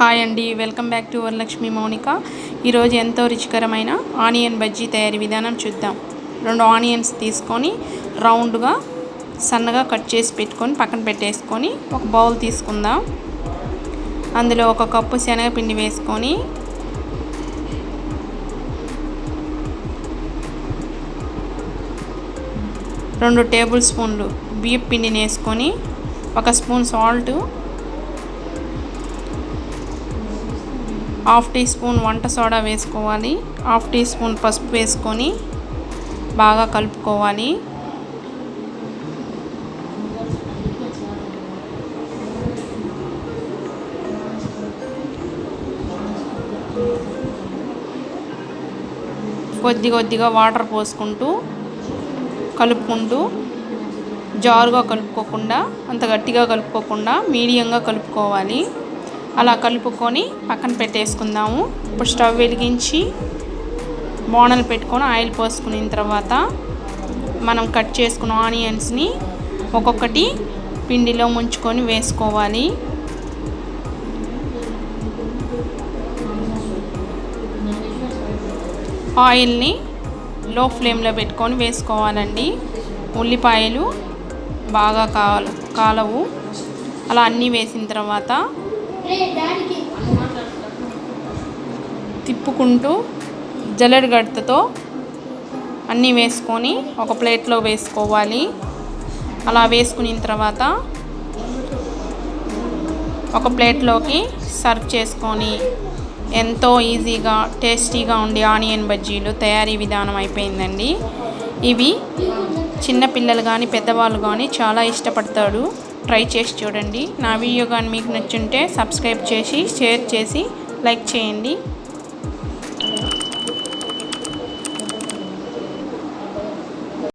Hi అండి welcome back to Varalakshmi Mounika. ఈరోజు ఎంతో రుచికరమైన ఆనియన్ బజ్జీ తయారీ విధానం చూద్దాం. రెండు ఆనియన్స్ తీసుకొని రౌండ్గా సన్నగా కట్ చేసి పెట్టుకొని పక్కన పెట్టేసుకొని ఒక బౌల్ తీసుకుందాం. అందులో ఒక కప్పు శనగపిండి వేసుకొని రెండు టేబుల్ స్పూన్లు బియ్యం పిండిని వేసుకొని ఒక spoon salt half teaspoon వంట సోడా వేసుకోవాలి. హాఫ్ టీ స్పూన్ పసుపు వేసుకొని బాగా కలుపుకోవాలి. కొద్ది కొద్దిగా వాటర్ పోసుకుంటూ కలుపుకుంటూ జారుగా కలుపుకోకుండా అంత గట్టిగా కలుపుకోకుండా మీడియంగా కలుపుకోవాలి. అలా కలుపుకొని పక్కన పెట్టేసుకుందాము. ఇప్పుడు స్టవ్ వెలిగించి బోనలు పెట్టుకొని ఆయిల్ పోసుకున్న తర్వాత మనం కట్ చేసుకున్న ఆనియన్స్ని ఒక్కొక్కటి పిండిలో ముంచుకొని వేసుకోవాలి. ఆయిల్ని లో ఫ్లేమ్లో పెట్టుకొని వేసుకోవాలండి. ఉల్లిపాయలు బాగా కాలవు. అలా అన్నీ వేసిన తర్వాత తిప్పుకుంటూ జల్లెడ గడ్డతో అన్నీ వేసుకొని ఒక ప్లేట్లో వేసుకోవాలి. అలా వేసుకున్న తర్వాత ఒక ప్లేట్లోకి సర్వ్ చేసుకొని ఎంతో ఈజీగా టేస్టీగా ఉండే ఆనియన్ బజ్జీలు తయారీ విధానం అయిపోయిందండి. ఇవి చిన్నపిల్లలు కానీ పెద్దవాళ్ళు కానీ చాలా ఇష్టపడతాడు ట్రై చేసి చూడండి. నా వీడియో కానీ మీకు నచ్చుంటే సబ్స్క్రైబ్ చేసి షేర్ చేసి లైక్ చేయండి.